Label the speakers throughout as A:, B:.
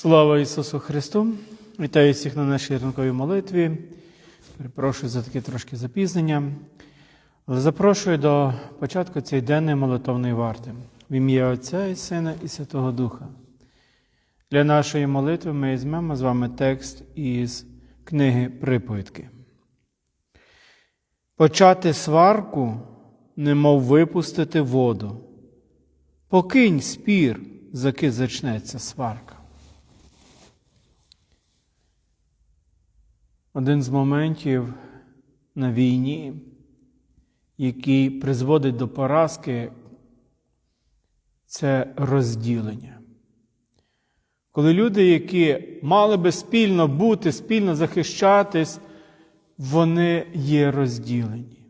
A: Слава Ісусу Христу! Вітаю всіх на нашій ранковій молитві. Перепрошую за таке трошки запізнення. Але запрошую до початку цієї денної молитовної варти в ім'я Отця і Сина і Святого Духа. Для нашої молитви ми візьмемо з вами текст із книги Приповідки. Почати сварку, немов випустити воду. Покинь спір, заки зачнеться сварка. Один з моментів на війні, який призводить до поразки, це розділення. Коли люди, які мали би спільно бути, спільно захищатись, вони є розділені.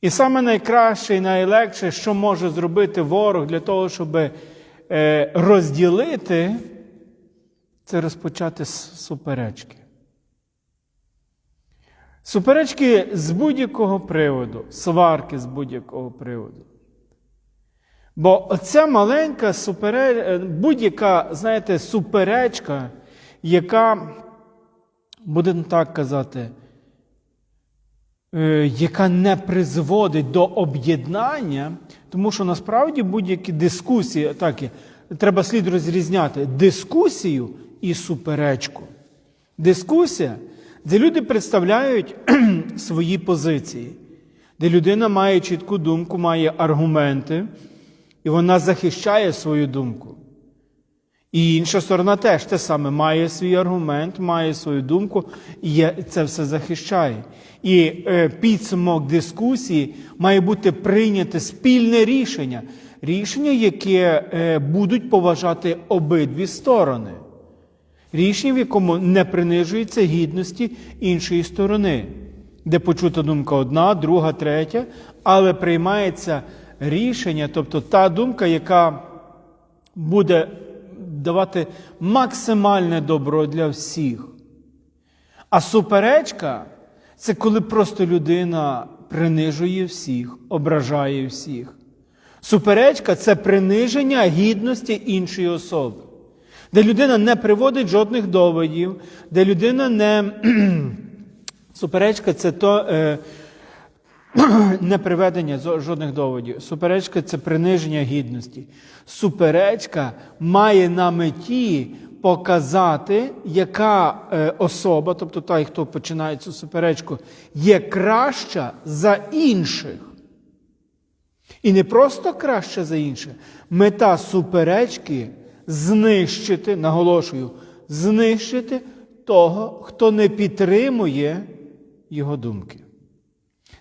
A: І саме найкраще і найлегше, що може зробити ворог для того, щоб е, розділити, це розпочати суперечки. Суперечки з будь-якого приводу, сварки з будь-якого приводу. Бо оця маленька супере... будь-яка, знаєте, суперечка, яка, будемо так казати, е, яка не призводить до об'єднання, тому що насправді будь-які дискусії, так, треба слід розрізняти дискусію і суперечку. Дискусія де люди представляють свої позиції, де людина має чітку думку, має аргументи, і вона захищає свою думку. І інша сторона теж те саме має свій аргумент, має свою думку, і це все захищає. І е, підсумок дискусії має бути прийняте спільне рішення, рішення, яке е, будуть поважати обидві сторони. Рішення, в якому не принижується гідності іншої сторони, де почута думка одна, друга, третя, але приймається рішення, тобто та думка, яка буде давати максимальне добро для всіх. А суперечка це коли просто людина принижує всіх, ображає всіх. Суперечка це приниження гідності іншої особи де людина не приводить жодних доводів, де людина не суперечка це то е, не приведення жодних доводів. Суперечка це приниження гідності. Суперечка має на меті показати, яка е, особа, тобто та, хто починає цю суперечку, є краща за інших. І не просто краща за інших. Мета суперечки знищити, наголошую, знищити того, хто не підтримує його думки.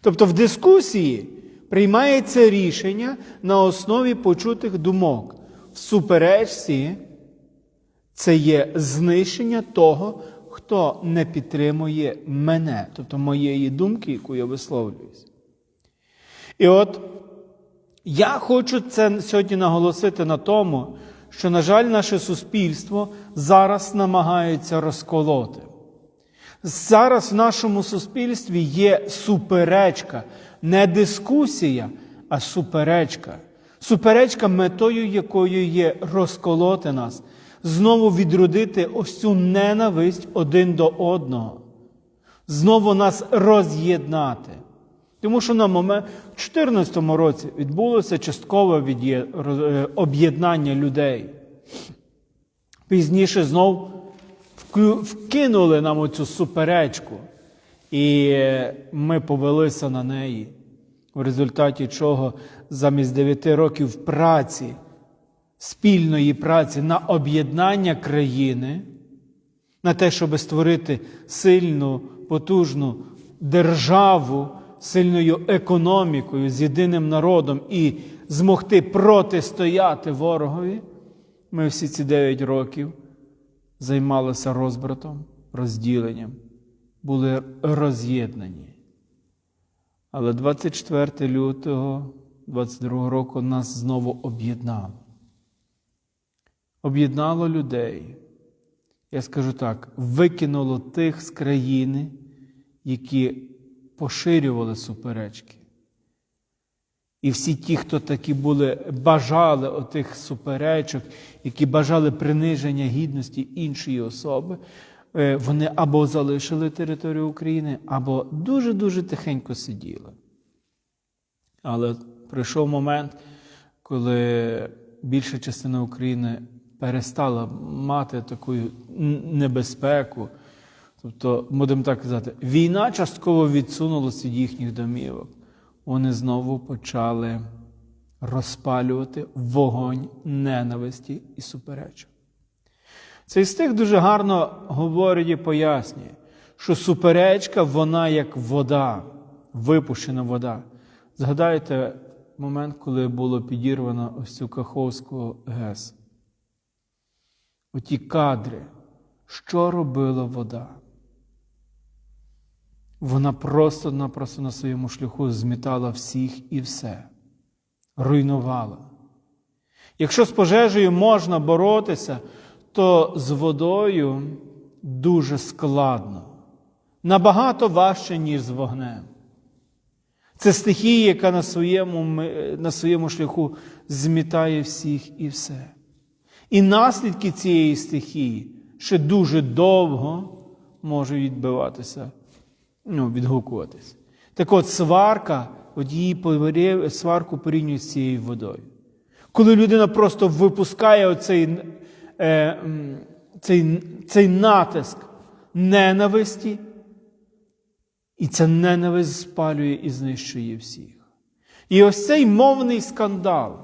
A: Тобто в дискусії приймається рішення на основі почутих думок. В суперечці це є знищення того, хто не підтримує мене, тобто моєї думки, яку я висловлююсь. І от я хочу це сьогодні наголосити на тому, що, на жаль, наше суспільство зараз намагається розколоти. Зараз в нашому суспільстві є суперечка, не дискусія, а суперечка. Суперечка, метою якої є розколоти нас, знову відродити ось цю ненависть один до одного, знову нас роз'єднати. Тому що на момент у 2014 році відбулося часткове е, об'єднання людей. Пізніше знов вкинули нам оцю суперечку, і ми повелися на неї, в результаті чого замість 9 років праці, спільної праці на об'єднання країни, на те, щоб створити сильну, потужну державу сильною економікою, з єдиним народом і змогти протистояти ворогові, ми всі ці 9 років займалися розбратом, розділенням, були роз'єднані. Але 24 лютого 22 року нас знову об'єднало. Об'єднало людей. Я скажу так, викинуло тих з країни, які поширювали суперечки. І всі ті, хто такі були, бажали отих суперечок, які бажали приниження гідності іншої особи, е, вони або залишили територію України, або дуже-дуже тихенько сиділи. Але прийшов момент, коли більша частина України перестала мати таку небезпеку. Тобто, будемо так казати, війна частково відсунулася від їхніх домівок. Вони знову почали розпалювати вогонь ненависті і суперечок. Цей стих дуже гарно говорить і пояснює, що суперечка, вона як вода, випущена вода. Згадайте момент, коли було підірвано ось цю Каховську ГЕС. Оті кадри, що робила вода? Вона просто-напросто на своєму шляху змітала всіх і все, руйнувала. Якщо з пожежею можна боротися, то з водою дуже складно, набагато важче, ніж з вогнем. Це стихія, яка на своєму, на своєму шляху змітає всіх і все. І наслідки цієї стихії ще дуже довго можуть відбиватися, ну, відгукуватися. Так от сварка, от її сварку порівнюють з цією водою. Коли людина просто випускає оцей, е, цей, цей натиск ненависті, і ця ненависть спалює і знищує всіх. І ось цей мовний скандал,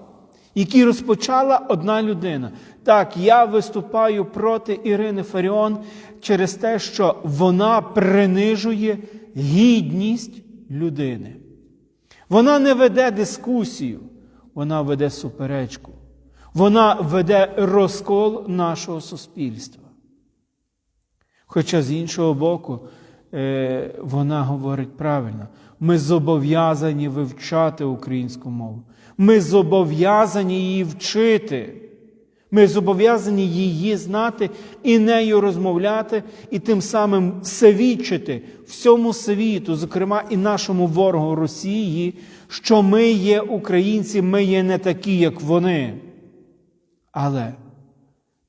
A: який розпочала одна людина. Так, я виступаю проти Ірини Фаріон через те, що вона принижує гідність людини. Вона не веде дискусію, вона веде суперечку. Вона веде розкол нашого суспільства. Хоча з іншого боку, е, вона говорить правильно, ми зобов'язані вивчати українську мову. Ми зобов'язані її вчити. Ми зобов'язані її знати і нею розмовляти, і тим самим свідчити всьому світу, зокрема і нашому ворогу Росії, що ми є українці, ми є не такі, як вони. Але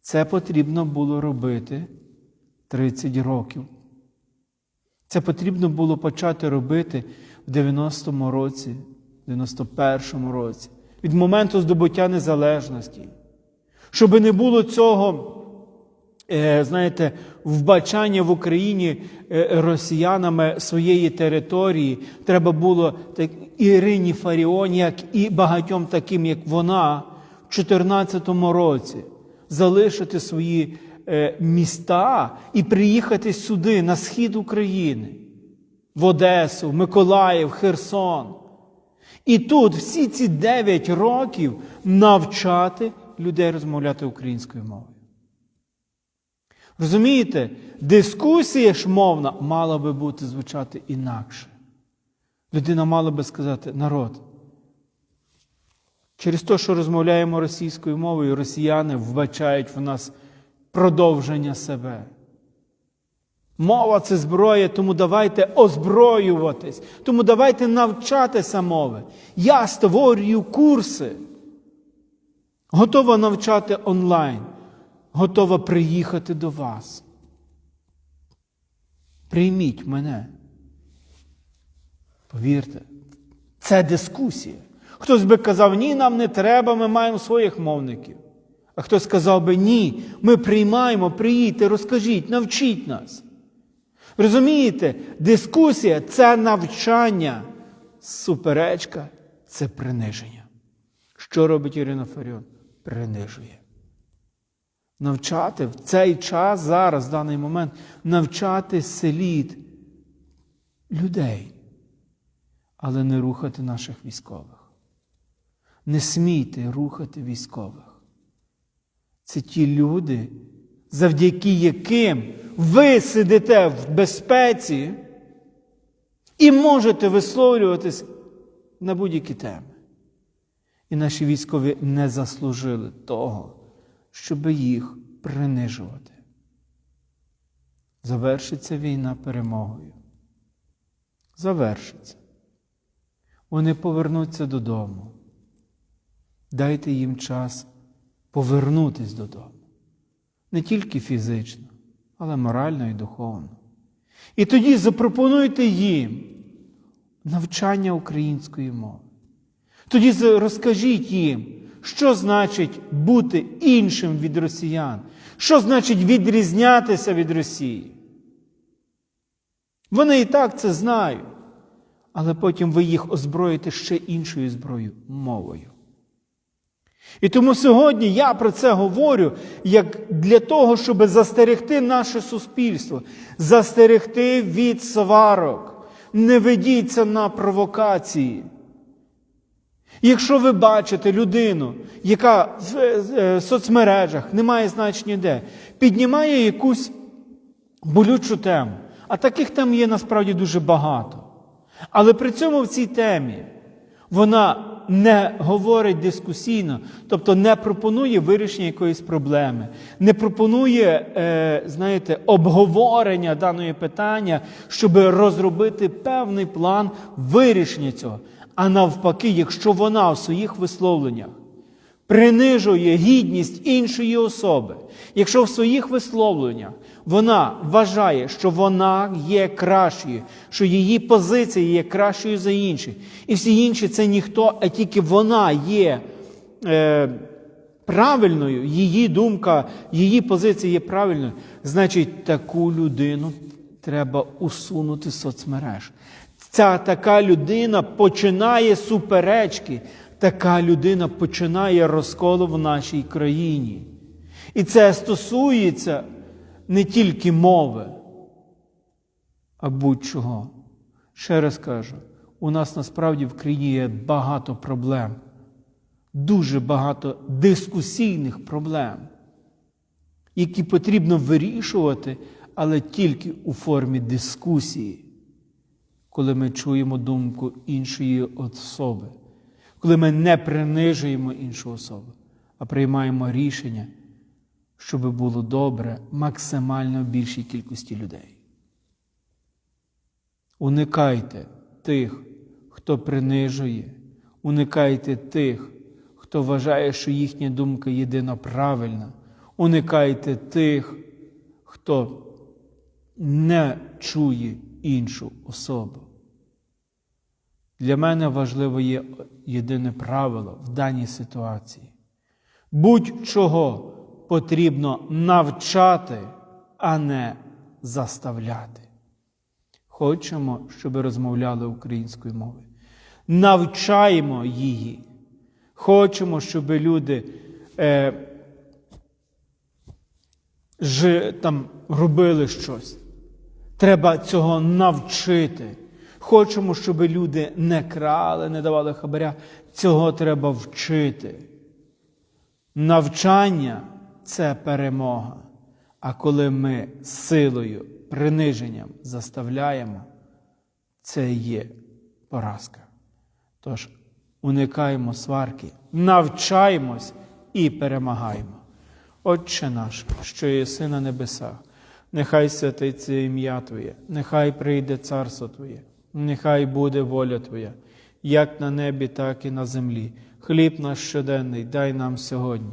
A: це потрібно було робити 30 років. Це потрібно було почати робити в 90-му році, в 91-му році, від моменту здобуття незалежності. Щоб не було цього, е, знаєте, вбачання в Україні е, росіянами своєї території, треба було так, Ірині Фаріон, як і багатьом таким, як вона, в 2014 році залишити свої міста і приїхати сюди, на схід України, в Одесу, Миколаїв, Херсон. І тут всі ці 9 років навчати людей розмовляти українською мовою. Розумієте, дискусія ж мовна мала би бути звучати інакше. Людина мала би сказати, народ. Через те, що розмовляємо російською мовою, росіяни вбачають в нас продовження себе. Мова це зброя, тому давайте озброюватись, тому давайте навчатися мови. Я створюю курси готова навчати онлайн, готова приїхати до вас. Прийміть мене. Повірте, це дискусія. Хтось би казав, ні, нам не треба, ми маємо своїх мовників. А хтось сказав би, ні, ми приймаємо, приїдьте, розкажіть, навчіть нас. Розумієте, дискусія це навчання, суперечка це приниження. Що робить Ірина Фаріон? принижує. Навчати в цей час, зараз, в даний момент, навчати слід людей, але не рухати наших військових. Не смійте рухати військових. Це ті люди, завдяки яким ви сидите в безпеці і можете висловлюватись на будь-які теми. І наші військові не заслужили того, щоб їх принижувати. Завершиться війна перемогою. Завершиться. вони повернуться додому. Дайте їм час повернутись додому. Не тільки фізично, але морально і духовно. І тоді запропонуйте їм навчання української мови. Тоді розкажіть їм, що значить бути іншим від росіян, що значить відрізнятися від Росії. Вони і так це знають, але потім ви їх озброїте ще іншою зброєю мовою. І тому сьогодні я про це говорю як для того, щоб застерегти наше суспільство, застерегти від сварок. Не ведіться на провокації. Якщо ви бачите людину, яка в е, соцмережах немає значення де, піднімає якусь болючу тему, а таких тем є насправді дуже багато. Але при цьому в цій темі вона не говорить дискусійно, тобто не пропонує вирішення якоїсь проблеми, не пропонує, е, знаєте, обговорення даної питання, щоб розробити певний план вирішення цього. А навпаки, якщо вона в своїх висловленнях принижує гідність іншої особи, якщо в своїх висловленнях вона вважає, що вона є кращою, що її позиція є кращою за інших, і всі інші це ніхто, а тільки вона є е, правильною, її думка, її позиція є правильною, значить таку людину треба усунути з соцмереж. Ця така людина починає суперечки, така людина починає розкол в нашій країні. І це стосується не тільки мови, а будь-чого. Ще раз кажу, у нас насправді в країні є багато проблем, дуже багато дискусійних проблем, які потрібно вирішувати, але тільки у формі дискусії коли ми чуємо думку іншої особи, коли ми не принижуємо іншу особу, а приймаємо рішення, щоб було добре максимально більшій кількості людей. Уникайте тих, хто принижує, уникайте тих, хто вважає, що їхня думка єдино правильна, уникайте тих, хто не чує іншу особу. Для мене важливо є єдине правило в даній ситуації. Будь-чого потрібно навчати, а не заставляти. Хочемо, щоб розмовляли українською мовою. Навчаємо її. Хочемо, щоб люди е, ж, там, робили щось. Треба цього навчити. Хочемо, щоб люди не крали, не давали хабаря. Цього треба вчити. Навчання це перемога. А коли ми силою, приниженням заставляємо, це є поразка. Тож уникаємо сварки, навчаємось і перемагаємо. Отче наш, що єси на небесах, нехай святиться ім'я Твоє, нехай прийде царство Твоє, нехай буде воля Твоя, як на небі, так і на землі. Хліб наш щоденний дай нам сьогодні,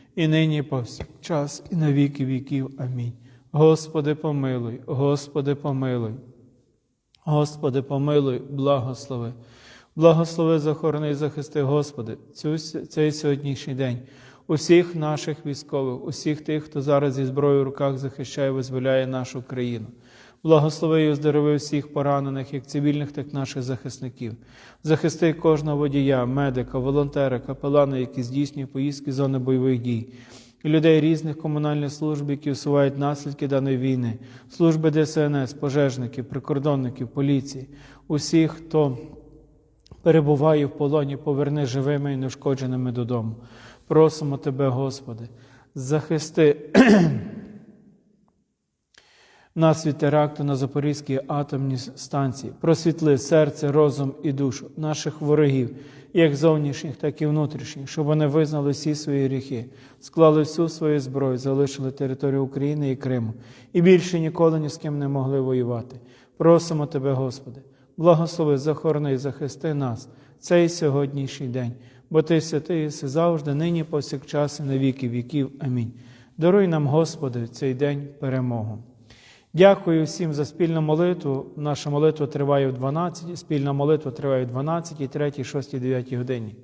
A: і нині повсякчас, і на віки віків. Амінь. Господи, помилуй, Господи, помилуй. Господи, помилуй, благослови. Благослови, захорони і захисти, Господи, цю, цей сьогоднішній день. Усіх наших військових, усіх тих, хто зараз зі зброєю в руках захищає, визволяє нашу країну. Благослови і оздорови всіх поранених, як цивільних, так і наших захисників. Захисти кожного водія, медика, волонтера, капелана, які здійснюють поїздки зони бойових дій, і людей різних комунальних служб, які усувають наслідки даної війни, служби ДСНС, пожежників, прикордонників, поліції, усіх, хто перебуває в полоні, поверни живими і неушкодженими додому. Просимо Тебе, Господи, захисти нас від теракту на Запорізькій атомній станції, просвітли серце, розум і душу наших ворогів, як зовнішніх, так і внутрішніх, щоб вони визнали всі свої гріхи, склали всю свою зброю, залишили територію України і Криму і більше ніколи ні з ким не могли воювати. Просимо Тебе, Господи, благослови, захорони і захисти нас цей сьогоднішній день, бо Ти святий єси завжди, нині повсякчас і на віки віків. Амінь. Даруй нам, Господи, цей день перемогу. Дякую всім за спільну молитву. Наша молитва триває в 12, спільна молитва триває в 12, 3, 6, 9 годині.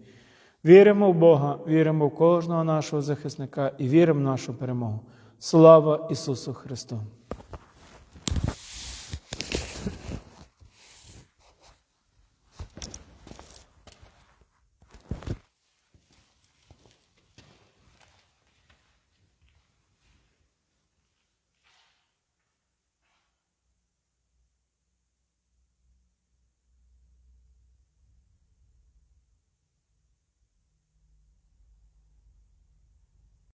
A: Віримо в Бога, віримо в кожного нашого захисника і віримо в нашу перемогу. Слава Ісусу Христу!